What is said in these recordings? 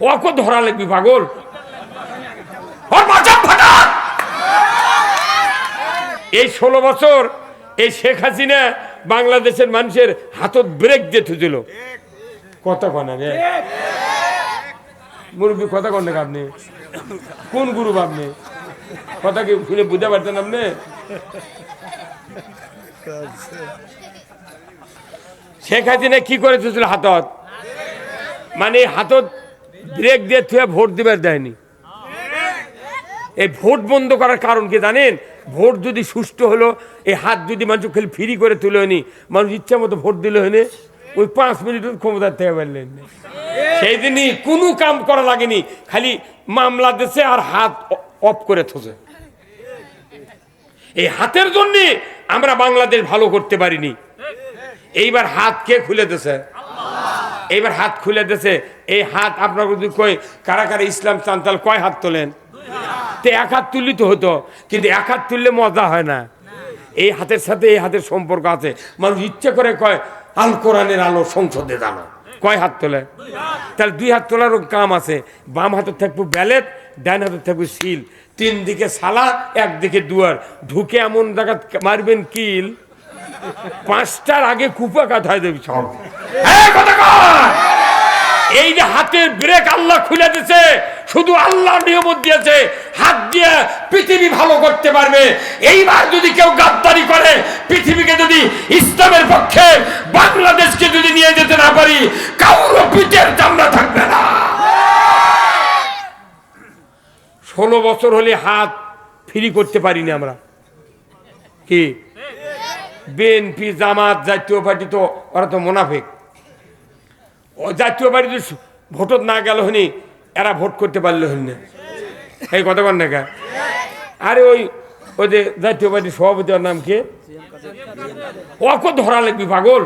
ওকে ধরা লাগবি, পাগল। এই ষোলো বছর এই শেখ হাসিনা বাংলাদেশের মানুষের হাতত ব্রেক দিয়ে থুছিল কথা কনা মুরব্বী, কথা কন আপনি? কোন গুরু আপনি? কথা কি শুনে বুঝতে পারতেন আপনি? শেখ হাসিনা কি করে থুছিল হাতত? মানে হাতত ব্রেক দিয়ে থুয়ে ভোট দিবার দেয়নি। এই ভোট বন্ধ করার কারণ কি জানেন? ভোট যদি সুষ্ঠু হলো, এই হাত যদি মানুষ খালি ফ্রি করে তুলে হয়নি মানুষ ইচ্ছা মতো ভোট দিলে হয়নি, ওই পাঁচ মিনিটের ক্ষমতার থেকে পারলেন সেই দিনই কোনো কাম করা লাগেনি, খালি মামলা দিছে আর হাত অফ করে থসে এই হাতের জন্যে আমরা বাংলাদেশ ভালো করতে পারিনি। এইবার হাত কে খুলে দিছে? এইবার হাত খুলে দিছে এই হাত আপনার যদি কই কারা কারা ইসলাম চান, তাহলে কয় হাত তোলেন? তো এক হাত তুললি তো হতো, কিন্তু এক হাত তুললে মজা হয় না। এই হাতের সাথে এই হাতের সম্পর্ক আছে। মানুষ ইচ্ছে করে কয়, আল কোরআনের আলো সংসদে জানো। কয় হাত তোলে? তাহলে দুই হাত তোলারও কাম আছে। বাম হাতে থাকব ব্যালেট, ডান হাতে থাকব শিল তিন দিকে সালা একদিকে দুয়ার। ঢুকে এমন জায়গা মারবেন কিল। পাঁচটার আগে কুপা কাঁথা হয়ে দেবে সব! এই যে হাতের ব্রেক আল্লাহ খুলে দিছে শুধু আল্লাহ নিয়মত দিয়েছে হাত দিয়ে পৃথিবী ভালো করতে পারবে। এইবার যদি কেউ গাদ্দারি করে পৃথিবীকে যদি ইসলামের পক্ষে বাংলাদেশকে যদি নিয়ে যেতে না পারি কাউরও পিঠের চামড়া থাকবে না। ষোলো বছর হলে হাত ফ্রি করতে পারিনি আমরা। কি? বিএনপি জামাত জাতীয় পার্টি তো, ওরা তো মোনাফিক। ও জাতীয় পার্টি ভোটত না গেল হনি, এরা ভোট করতে পারল হন। না এই কথা কন না আরে ওই ওই যে জাতীয় পার্টির সভাপতি ওর নাম কে? ওকে ধরা লাগবি, পাগল।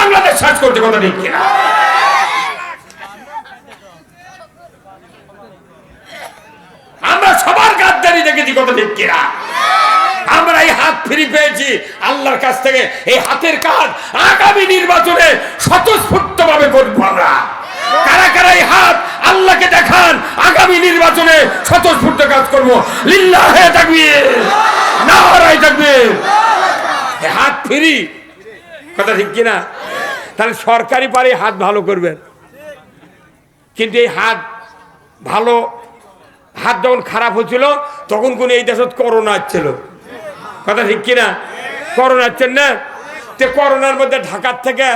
বাংলাদেশ সার্চ করতে কথা ঠিক কিনা আমরা সবার আমরা এই হাত ফ্রি পেয়েছি আল্লাহর কাছ থেকে। এই হাতের কাজ আগামী নির্বাচনে স্বতঃস্ফূর্ত ভাবে করব আমরা। কারা কারা এই হাত আল্লাহকে দেখান, আগামী নির্বাচনে স্বতঃস্ফূর্ত কাজ করব। হাত ফ্রি, কথা ঠিক কিনা? তাহলে সরকারি পারে হাত ভালো করবেন। কিন্তু এই হাত ভালো হাত যখন খারাপ হচ্ছিল তখন কোন এই দেশত করোনা আসছিল। কথা ঠিক কিনা? করোনা আসছেন না? তে করোনার মধ্যে ঢাকার থেকে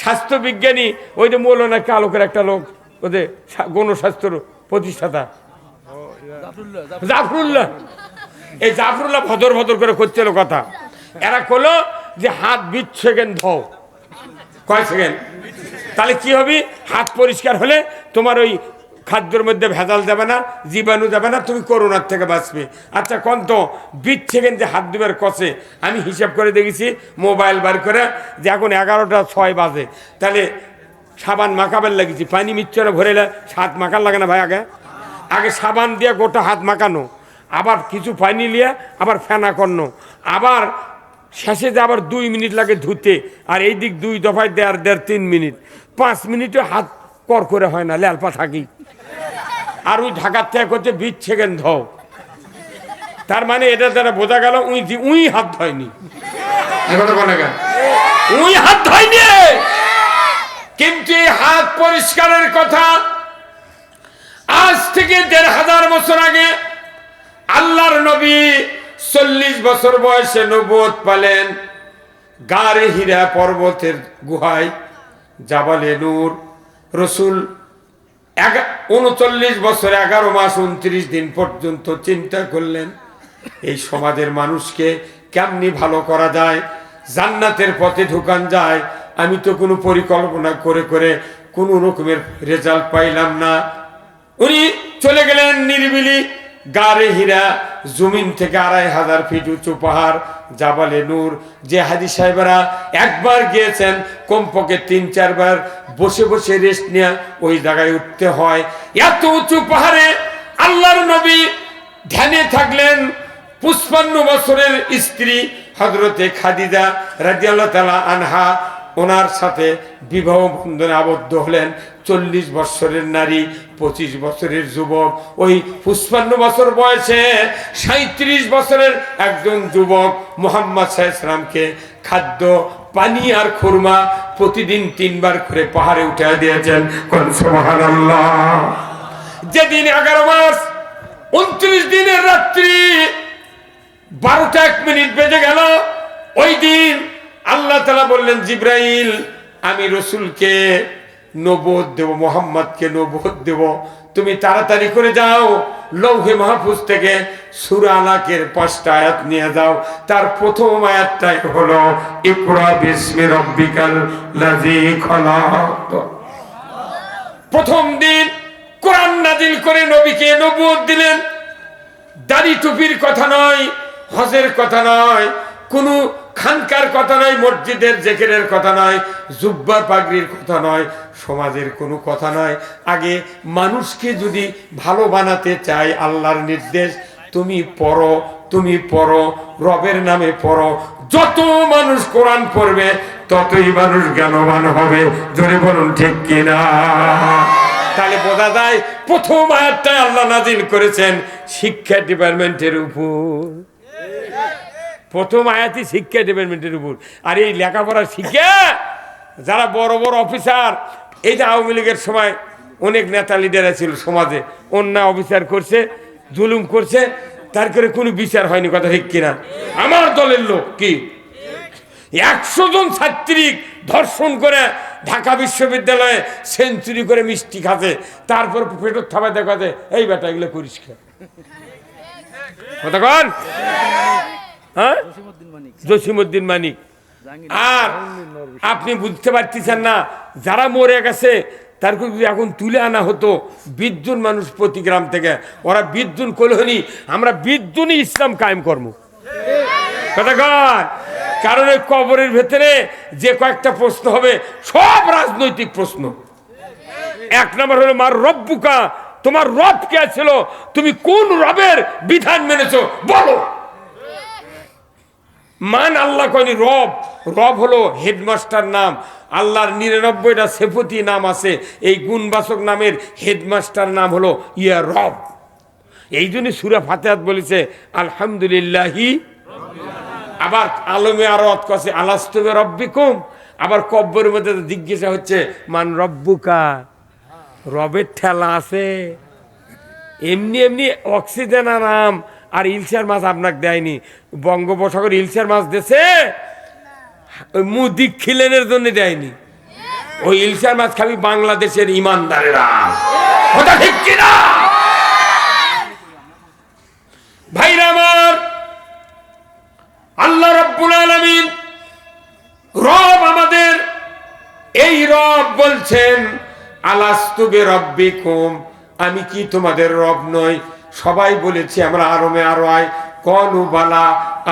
স্বাস্থ্য বিজ্ঞানী ওই যে মৌলানা কালকের একটা লোক ওদের গণস্বাস্থ্যর প্রতিষ্ঠাতা। জাফরুল্লাহ এই জাফরুল্লাহ ভদর ভদর করে করছিল কথা। এরা করল যে হাত বিশ সেকেন্ড ধও। কয় সেকেন্ড? তাহলে কি হবে? হাত পরিষ্কার হলে তোমার ওই খাদ্যের মধ্যে ভেজাল যাবে না, জীবাণু যাবে না, তুমি করোনার থেকে বাঁচবে। আচ্ছা কোন তো বিশ সেকেন্ড যে হাত দুবার কষে, আমি হিসাব করে দেখেছি, মোবাইল বার করে, যে এখন এগারোটা ছয় বাজে। তাহলে সাবান মাখাবার লাগিয়েছি পানি মিচ্ছরে ভরে হাত মাখার লাগে না ভাই আগে? আগে সাবান দিয়ে গোটা হাত মাখানো, আবার কিছু পানি নিয়ে আবার ফেনা করনো, আবার শেষে যে আবার দুই মিনিট লাগে ধুতে, আর এই দিক দুই দফায় দেড় দেড়, তিন মিনিট। পাঁচ মিনিটে হাত কর করে হয় না ল্যালপা থাকি। আর ওই ঢাকার থেকে করছে বিশ সেকেন্ড ধও। তার মানে এটা দ্বারা বোঝা গেল উই দি- উই হাত ধয়নি। উই হাত ধয়নি কিন্তু হাত পরিষ্কারের কথা আজ থেকে দেড় হাজার বছর আগে আল্লাহর নবী চল্লিশ বছর বয়সে নবোধ পালেন গারে হীরা পর্বতের গুহায় জাবালে নূর। রসুল উনচল্লিশ বছর, এগারো মাস, উনত্রিশ দিন পর্যন্ত চিন্তা করলেন, এই সমাজের মানুষকে কেমনি ভালো করা যায়, জান্নাতের পথে ঢুকান যায়, আমি তো কোনো পরিকল্পনা করে করে কোনো রকমের রেজাল্ট পাইলাম না। উনি চলে গেলেন নিরিবিলি গারে হীরা, জমিন থেকে আড়াই হাজার ফিট উঁচু পাহাড়, জাবালে নূর। যে হাজি সাহেবরা একবার গিয়েছেন, কমপক্ষে তিন, চারবার বসে বসে রেস্ট নেওয়া ওই জায়গায় উঠতে হয়। এত উঁচু পাহাড়ে আল্লাহর নবী ধ্যানে থাকলেন পুষ্পান্ন বছরের স্ত্রী হজরতে খাদিজা রাজিয়াল্লাহ তালা আনহা। ওনার সাথে বিবাহ বন্ধনে আবদ্ধ হলেন। চল্লিশ বছরের নারী, পঁচিশ বছরের যুবক। ওই পুষ্পান্ন বছর বয়সে সাঁত্রিশ বছরের একজন যুবক মোহাম্মদ সাহেবকে খাদ্য, পানি আর খুরমা প্রতিদিন তিনবার করে পাহাড়ে উঠে দিয়েছেন। যেদিন এগারো মাস উনত্রিশ দিনের রাত্রি বারোটা এক মিনিট বেজে গেল। ওই দিন আল্লাহ তালা বললেন, জিব্রাইল, আমি রসুলকে নবোধ দেব, মোহাম্মদকে নবোধ দেব। তুমি তাড়াতাড়ি করে যাও, লৌহে মাহফুজ থেকে সুরা আলাকের পাঁচটা আয়াত নিয়ে যাও। তার প্রথম আয়াতটাই হলো, ইকরা বিস্মি রব্বিকাল লাযী খলাক। প্রথম দিন কোরআন নাজিল করে নবীকে নবুয়ত দিলেন। দাড়ি টুপির কথা নয়, হজের কথা নয়, কোনো খানকার কথা নয়, মসজিদের জেকেরের কথা নয় জুব্বা পাগড়ির কথা নয়, সমাজের কোনো কথা নয়। আগে মানুষকে যদি ভালো বানাতে চাই, আল্লাহর নির্দেশ, তুমি পড়ো তুমি পড়ো, রবের নামে পড়ো। যত মানুষ কোরআন পড়বে, ততই মানুষ জ্ঞানবান হবে। জোরে বলুন, ঠিক কিনা? তাহলে বোঝা যায়, প্রথম আয়াতটা আল্লাহ নাজিল করেছেন শিক্ষা ডিপার্টমেন্টের উপর। প্রথম আয়াতি শিক্ষা ডিপার্টমেন্টের উপর। আর এই লেখাপড়া শিক্ষা, যারা বড় বড় অফিসার এই যে আওয়ামী লীগের সময় অনেক নেতা লিডার ছিল সমাজে, অন্যায় অফিসার করছে, জুলুম করছে, তার করে কোনো বিচার হয়নি কথা ঠিক কিনা। আমার দলের লোক কি? একশো জন ছাত্রী ধর্ষণ করে ঢাকা বিশ্ববিদ্যালয়ে সেঞ্চুরি করে মিষ্টি খাতে তারপর পেটর থাবায় দেখাতে এই বেটা এগুলো করিস কথা কন? হ্যাঁ? জসিমুদ্দিন মানিক। আর আপনি বুঝতে পারতেছেন না যারা মরে গেছে তার যদি এখন তুলে আনা হতো বিদ্যুন মানুষ প্রতি গ্রাম থেকে ওরা বিদ্যুন কলহনি আমরা বিদ্যুনই ইসলাম কায়েম কর্ম কারণ এই কবরের ভেতরে যে কয়েকটা প্রশ্ন হবে সব রাজনৈতিক প্রশ্ন। এক নম্বর হলো মার রব্বুকা তোমার রব কে ছিল? তুমি কোন রবের বিধান মেনেছো? বলো। মান আল্লাহ কয়নি? রব। রব হলো হেডমাস্টার নাম। আল্লাহর নিরানব্বইটা সেফতি নাম আছে। এই গুণবাচক নামের হেডমাস্টার নাম হলো ইয়া রব। এই জন্য সুরা ফাতেহাত বলেছে, আলহামদুলিল্লাহি। আবার আলমে আরও অত কছে, আলাস্তবে রব্বিকুম। আবার কব্বরের মধ্যে জিজ্ঞাসা হচ্ছে, মান রব্বুকা? রবের ঠেলা আছে। এমনি এমনি অক্সিজেন আরাম আর ইলশার মাছ আপনাকে দেয়নি। বঙ্গোপসাগর ইলশার মাছ দেছে, ওই মুদিক খিলেনের জন্য দেয়নি। ওই ইলশার মাছ খাবি বাংলাদেশের ইমানদারেরা। কথা ঠিক কিনা? ভাইরা আমার, আল্লাহ রব্বুল আলামিন রব আমাদের এই রব বলছেন আলাস্তুবে রব্বিকুম, আমি কি তোমাদের রব নই? সবাই বলেছি, আমরা আরমে আরও আয় কনু বালা,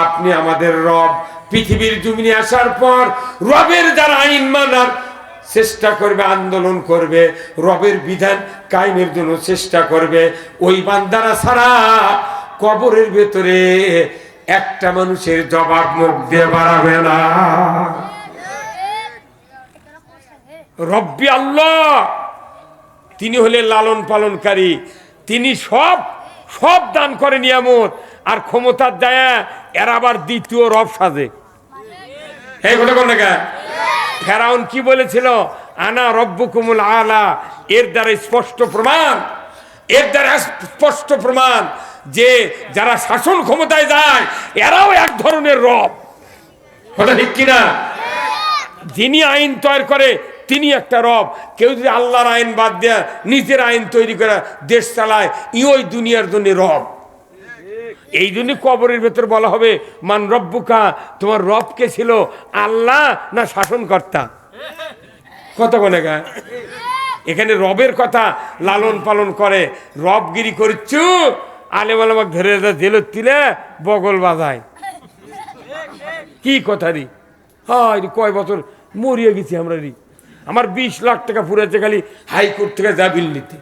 আপনি আমাদের রব। পৃথিবীর জমিনে আসার পর রবের যারা আইন মানার চেষ্টা করবে, আন্দোলন করবে, রবের বিধান কায়েমের জন্য চেষ্টা করবে, ওই বান্দারা ছাড়া কবরের ভেতরে একটা মানুষের জবাব মুখ দিয়ে বাড়াবে না। রব্বি আল্লাহ, তিনি হলেন লালন পালনকারী তিনি সব সব দান করে নিয়ামত। আর ক্ষমতার দেয়া, এর আবার দ্বিতীয় রব সাজে। ফেরাউন কি বলেছিল? আনা রব্বুকুমুল আলা। এর দ্বারা স্পষ্ট প্রমাণ, এর দ্বারা স্পষ্ট প্রমাণ যে যারা শাসন ক্ষমতায় যায়, এরাও এক ধরনের রব। ঠিক কিনা? যিনি আইন তৈরি করে তিনি একটা রব। কেউ যদি আল্লাহর আইন বাদ দেয়, নিজের আইন তৈরি করে দেশ চালায়, ই ওই দুনিয়ার জন্য রব। এই জন্য কবরের ভেতর বলা হবে, মান রব্বুকা, তোমার রব কে ছিল? আল্লাহ না শাসনকর্তা? কত কোনে গা? এখানে রবের কথা লালন পালন করে। রবগিরি করছু আলেম আলমাক ধরে জেলত তিলে বগল বাজায়। কি কথা রি? হয় কয় বছর মরিয়ে গেছি আমরা রি। আমার বিশ লাখ টাকা ফুরেছে খালি হাইকোর্ট থেকে জাবিল নিতে।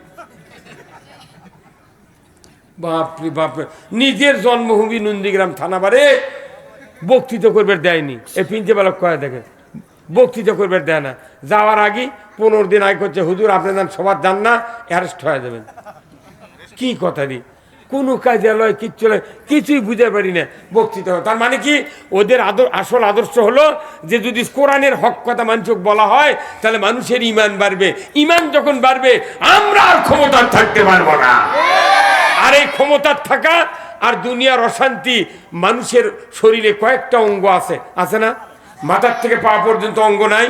বাপরে বাপরে নিজের জন্মভূমি নন্দীগ্রাম থানা বারে বক্তৃতা করবে দেয়নি। এ প্রিন্সিপাল কয়ে দেখে, বক্তৃতা করবে দেয় না। যাওয়ার আগে পনেরো দিন আগে করছে, হুজুর আপনি যান সবার যান না, অ্যারেস্ট হয়ে যাবেন। কি কথা দি কোনো কাজে লয়, কিচ্ছু লয়, কিছুই বুঝতে পারি না বক্তৃতা হয়। তার মানে কি? ওদের আদর আসল আদর্শ হলো যে যদি কোরআনের হক কথা মানুষক বলা হয়, তাহলে মানুষের ইমান বাড়বে। ইমান যখন বাড়বে, আমরা আর ক্ষমতার থাকতে পারব না। আর এই ক্ষমতার থাকা আর দুনিয়ার অশান্তি মানুষের শরীরে কয়েকটা অঙ্গ আছে। আছে না? মাথার থেকে পা পর্যন্ত অঙ্গ নাই।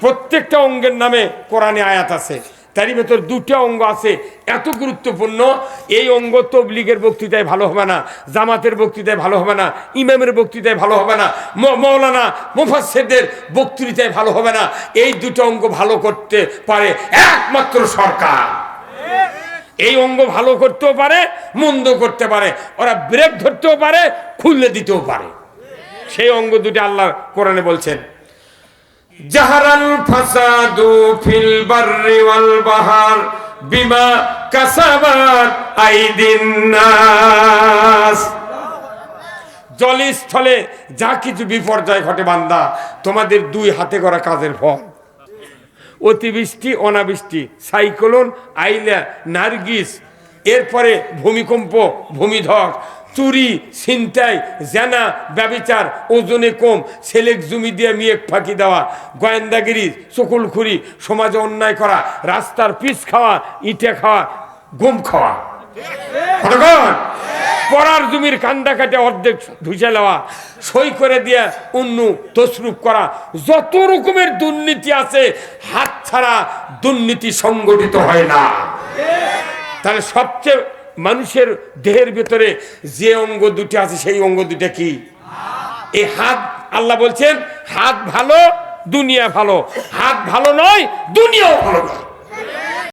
প্রত্যেকটা অঙ্গের নামে কোরআনে আয়াত আছে। তারই ভেতর দুটো অঙ্গ আছে। এত গুরুত্বপূর্ণ, এই অঙ্গ তবলিগের বক্তৃতায় ভালো হবে না, জামাতের বক্তৃতায় ভালো হবে না, ইমামের বক্তৃতায় ভালো হবে না মৌলানা মুফাসেরদের বক্তৃতায় ভালো হবে না। এই দুটো অঙ্গ ভালো করতে পারে একমাত্র সরকার। এই অঙ্গ ভালো করতেও পারে, মন্দ করতে পারে, ওরা ব্রেক ধরতেও পারে খুললে দিতেও পারে। সেই অঙ্গ দুটি আল্লাহ কোরআনে বলছেন। জাহারাল ফাসাদু ফিল বাররি ওয়াল বাহার বিমা কাসাবাত আইদিন নাস। জলস্থলে যা কিছু বিপর্যয় ঘটে বান্দা, তোমাদের দুই হাতে করা কাজের ফল। অতিবৃষ্টি, অনাবৃষ্টি, সাইক্লোন, আইলা, নার্গিস, এরপরে ভূমিকম্প, ভূমিধস চুরি, ছিনতাই, জেনা, ব্যবিচার, ওজনে কম, ছেলেক জমি দিয়ে মিয়েক ফাঁকি দেওয়া, গোয়েন্দাগিরি, চকুলখুরি, সমাজে অন্যায় করা, রাস্তার পিচ খাওয়া, ইটে খাওয়া গুম খাওয়া? পড়ার জমির কান্দা কাটে অর্ধেক ধুইছে নেওয়া সই করে দিয়ে অন্য তসরুপ করা, যত রকমের দুর্নীতি আছে, হাত ছাড়া দুর্নীতি সংগঠিত হয় না তাহলে সবচেয়ে মানুষের দেহের ভিতরে যে অঙ্গ দুটি আছে, সেই অঙ্গ দুটা কি? এই হাত, আল্লাহ বলছেন, হাত ভালো, দুনিয়া ভালো। হাত ভালো নয়, দুনিয়াও ভালো নয়।